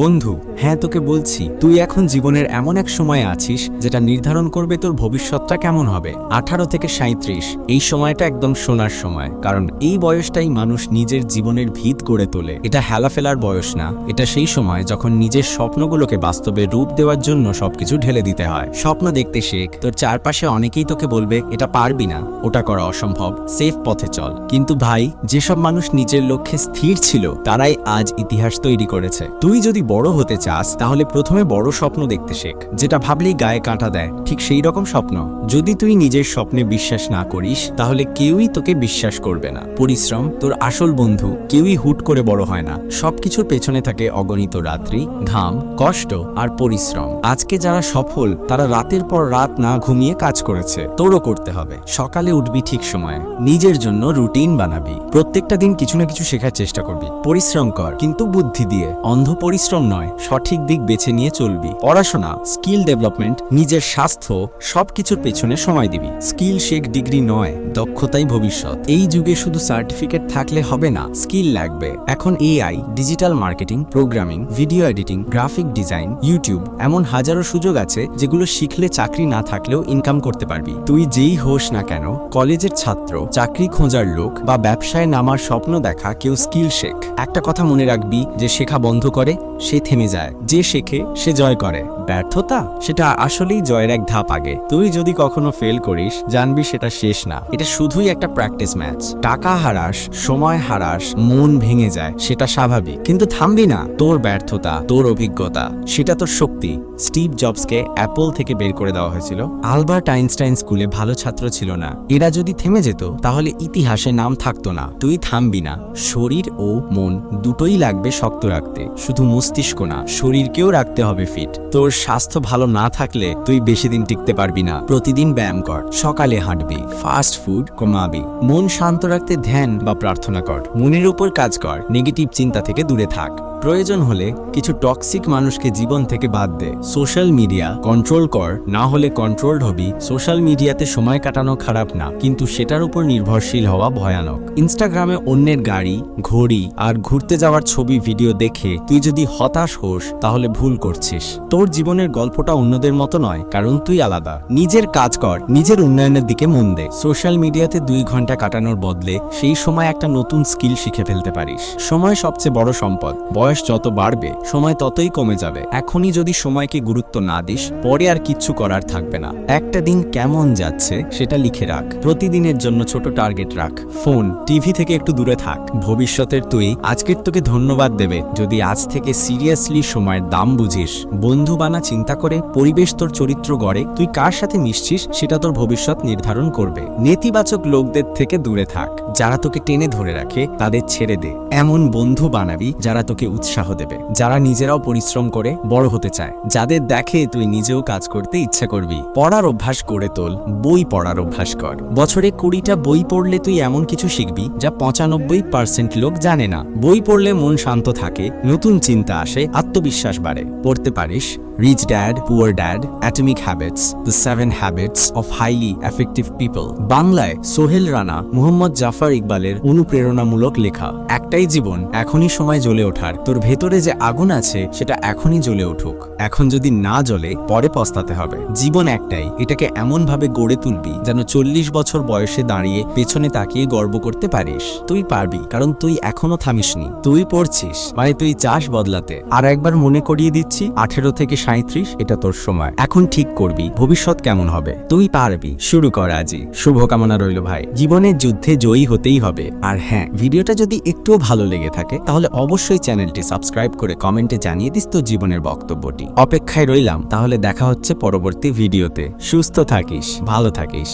বন্ধু হ্যাঁ তোকে বলছি, তুই এখন জীবনের এমন এক সময় আছিস যেটা নির্ধারণ করবে তোর ভবিষ্যৎটা কেমন হবে। আঠারো থেকে সাঁত্রিশ এই সময়টা একদম সোনার সময়, কারণ এই বয়সটাই মানুষ নিজের জীবনের ভিত গড়ে তোলে। এটা হেলা ফেলার বয়স না, এটা সেই সময় যখন নিজের স্বপ্নগুলোকে বাস্তবে রূপ দেওয়ার জন্য সবকিছু ঢেলে দিতে হয়। স্বপ্ন দেখতে শেখ, তোর চারপাশে অনেকেই তোকে বলবে, এটা পারবি না, ওটা করা অসম্ভব, সেফ পথে চল। কিন্তু ভাই, যেসব মানুষ নিজের লক্ষ্যে স্থির ছিল, তারাই আজ ইতিহাস তৈরি করেছে। তুই যদি বড় হতে চাস, তাহলে প্রথমে বড় স্বপ্ন দেখতে শেখ। যেটা ভাবলেই গায়ে কাঁটা দেয়। ঠিক সেই রকম স্বপ্ন। যদি তুই নিজের স্বপ্নে বিশ্বাস না করিস, তাহলে কেউই তোকে বিশ্বাস করবে না। পরিশ্রম, তোর আসল বন্ধু, কেউই হুট করে বড় হয় না। সবকিছুর পেছনে থাকে অগণিত রাত্রি, ঘাম, কষ্ট আর পরিশ্রম। আজকে যারা সফল, তারা রাতের পর রাত না ঘুমিয়ে কাজ করেছে। তোরও করতে হবে। সকালে উঠবি ঠিক সময়ে। নিজের জন্য রুটিন বানাবি। প্রত্যেকটা দিন কিছু না কিছু শেখার চেষ্টা করবি। পরিশ্রম কর, কিন্তু বুদ্ধি দিয়ে। অন্ধ পরিশ্রম নয়, সঠিক দিক বেছে নিয়ে চলবি। পড়াশোনা, স্কিল ডেভেলপমেন্ট, নিজের স্বাস্থ্য, সবকিছুর পেছনে সময় দিবি। স্কিল শেখ ডিগ্রি নয়, দক্ষতাই ভবিষ্যৎ। এই যুগে শুধু সার্টিফিকেট থাকলে হবে না, স্কিল লাগবে। এখন AI, digital marketing, programming, video editing, graphic design, YouTube, এমন হাজারো সুযোগ আছে যেগুলো শিখলে চাকরি না থাকলেও ইনকাম করতে পারবি। তুই যেই হোস না কেন, কলেজের ছাত্র, চাকরি খোঁজার লোক বা ব্যবসায় নামার স্বপ্ন দেখা কেউ স্কিল শেখ একটা কথা মনে রাখবি, যে শেখা বন্ধ করে, সে থেমে যায়। যে শেখে, সে জয় করে। ব্যর্থতা? সেটা আসলেই জয়ের এক ধাপ আগে। তুই যদি কখনো ফেল করিস, জানবি সেটা শেষ না। এটা শুধুই একটা প্র্যাকটিস ম্যাচ টাকা হারাস, সময় হারাস, মন ভেঙে যায়, সেটা স্বাভাবিক। কিন্তু থামবি না। তোর ব্যর্থতা, তোর অভিজ্ঞতা, সেটা তোর শক্তি। স্টিভ জবসকে অ্যাপল থেকে বের করে দেওয়া হয়েছিল। আলবার্ট আইনস্টাইন স্কুলে ভালো ছাত্র ছিল না। এরা যদি থেমে যেত, তাহলে ইতিহাসে নাম থাকতো না। তুই থামবি না। শরীর ও মন দুটোই লাগবে শক্ত রাখতে। শুধু মস্তিষ্ক না, শরীরকেও রাখতে হবে ফিট তোর স্বাস্থ্য ভালো না থাকলে তুই বেশি দিন টিকতে পারবি না। প্রতিদিন ব্যায়াম কর, সকালে হাঁটবি ফাস্ট ফুড কমাবি। মন শান্ত রাখতে ধ্যান বা প্রার্থনা কর। মনের উপর কাজ কর নেগেটিভ চিন্তা থেকে দূরে থাক। প্রয়োজন হলে কিছু টক্সিক মানুষকে জীবন থেকে বাদ দে। সোশ্যাল মিডিয়া কন্ট্রোল কর, না হলে কন্ট্রোলড হবি। সোশ্যাল মিডিয়াতে সময় কাটানো খারাপ না, কিন্তু সেটার উপর নির্ভরশীল হওয়া ভয়ানক। ইনস্টাগ্রামে অন্যের গাড়ি, ঘড়ি আর ঘুরতে যাওয়ার ছবি ভিডিও দেখে তুই যদি হতাশ হোস, তাহলে ভুল করছিস। তোর জীবনের গল্পটা অন্যদের মতো নয়, কারণ তুই আলাদা। নিজের কাজ কর, নিজের উন্নয়নের দিকে মন দে। সোশ্যাল মিডিয়াতে দুই ঘণ্টা কাটানোর বদলে সেই সময় একটা নতুন স্কিল শিখে ফেলতে পারিস। সময় সবচেয়ে বড় সম্পদ। বয়স যত বাড়বে, সময় ততই কমে যাবে। এখনই যদি সময়কে গুরুত্ব না দিস, পরে আর কিচ্ছু করার থাকবে না। একটা দিন কেমন যাচ্ছে, সেটা লিখে রাখ। প্রতিদিনের জন্য ছোট টার্গেট রাখ। ফোন, টিভি থেকে একটু দূরে থাক। ভবিষ্যতের তুই আজকের তোকে ধন্যবাদ দেবে। যদি আজ থেকে সিরিয়াসলি সময়ের দাম বুঝিস, বন্ধু বানা চিন্তা করে পরিবেশ তোর চরিত্র গড়ে, তুই কার সাথে মিশছিস, সেটা তোর ভবিষ্যৎ নির্ধারণ করবে। নেতিবাচক লোকদের থেকে দূরে থাক। যারা তোকে টেনে ধরে রাখে, তাদের ছেড়ে দে। এমন বন্ধু বানাবি যারা তোকে উৎসাহ দেবে। যারা নিজেরাও পরিশ্রম করে বড় হতে চায়, যাদের দেখে তুই নিজেও কাজ করতে ইচ্ছা করবি। পড়ার অভ্যাস করে তোল, বই পড়ার অভ্যাস কর। বছরে কুড়িটা বই পড়লে তুই এমন কিছু শিখবি যা পঁচানব্বই পার্সেন্ট লোক জানে না। বই পড়লে মন শান্ত থাকে, নতুন চিন্তা আসে, আত্মবিশ্বাস বাড়ে। পড়তে পারিস rich dad poor dad atomic habits the seven habits of highly effective people বাংলায় সোহেল রানা, মুহম্মদ জাফর ইকবালের অনুপ্রেরণামূলক লেখা। একটাই জীবন এখনই সময় জ্বলে ওঠার। তোর ভেতরে যে আগুন আছে, সেটা এখনই জ্বলে উঠুক। এখন যদি না জ্বলে, পরে পস্তাতে হবে। জীবন একটাই, এটাকে এমন ভাবে গড়ে তুলবি যেন চল্লিশ বছর বয়সে দাঁড়িয়ে পেছনে তাকিয়ে গর্ব করতে পারিস। তুই পারবি, কারণ তুই এখনও থামিসনি। তুই পড়ছিস মানে তুই চাস বদলাতে। আর একবার মনে করিয়ে দিচ্ছি, আঠেরো থেকে সাঁত্রিশ এটা তোর সময়। এখন ঠিক করবি, ভবিষ্যৎ কেমন হবে? তুই পারবি। শুরু কর আজই শুভকামনা রইল ভাই। জীবনের যুদ্ধে জয়ী হতেই হবে। আর হ্যাঁ ভিডিওটা যদি একটুও ভালো লেগে থাকে, তাহলে অবশ্যই চ্যানেলটি সাবস্ক্রাইব করে কমেন্টে জানিয়ে দিস তোর জীবনের বক্তব্যটি। অপেক্ষায় রইলাম, তাহলে দেখা হচ্ছে পরবর্তী ভিডিওতে। সুস্থ থাকিস, ভালো থাকিস।